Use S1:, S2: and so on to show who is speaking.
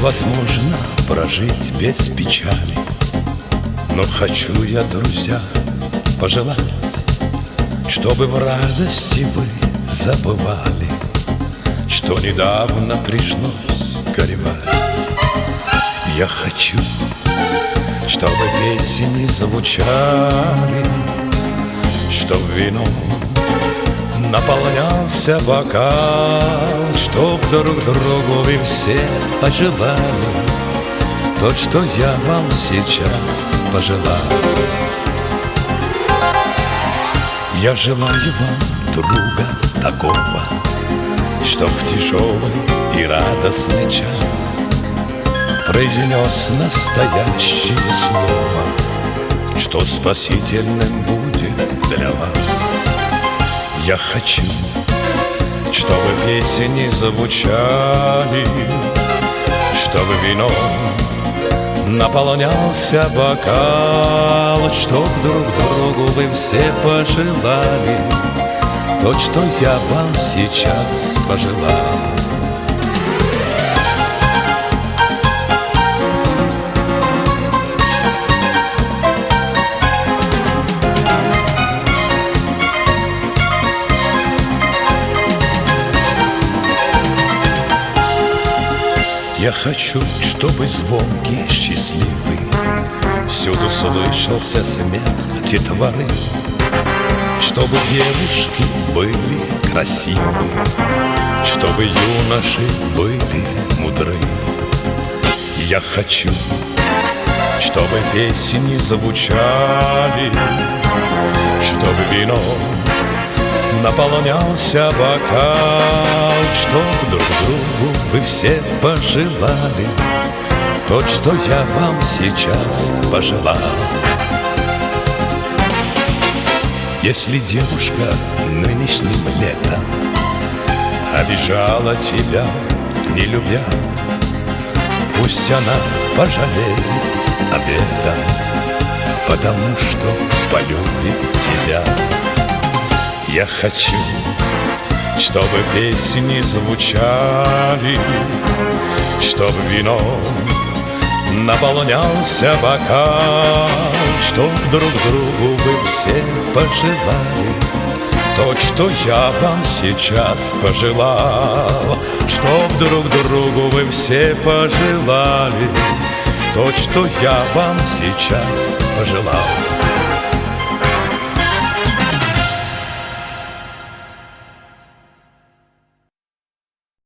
S1: Невозможно прожить без печали. Но хочу я, друзья, пожелать Чтобы в радости вы забывали Что недавно пришлось горевать. Я хочу, чтобы песни звучали Чтоб вино наполнялся бокал Чтоб друг другу вы все пожелали То, что я вам сейчас пожелал Я желаю вам друга такого Чтоб в тяжелый и радостный час Произнес настоящее слово Что спасительным будет для вас я хочу, чтобы песни звучали, Чтобы вино наполнялся бокал, Чтоб друг другу вы все пожелали То, что я вам сейчас пожелал. Я хочу, чтобы звонкий, счастливый Всюду слышался смех детворы Чтобы девушки были красивы. Чтобы юноши были мудры. Я хочу, чтобы песни звучали. Чтобы вино наполнялся бокал. Чтоб друг другу вы все пожелали. То, что я вам сейчас пожелал. Если девушка нынешним летом Обижала тебя, не любя Пусть она пожалеет об Потому что полюбит тебя. Я хочу, чтобы песни звучали, Чтоб вино наполнялся бокал, Чтоб друг другу вы все пожелали То, что я вам сейчас пожелал, Чтоб друг другу вы все пожелали То, что я вам сейчас пожелал.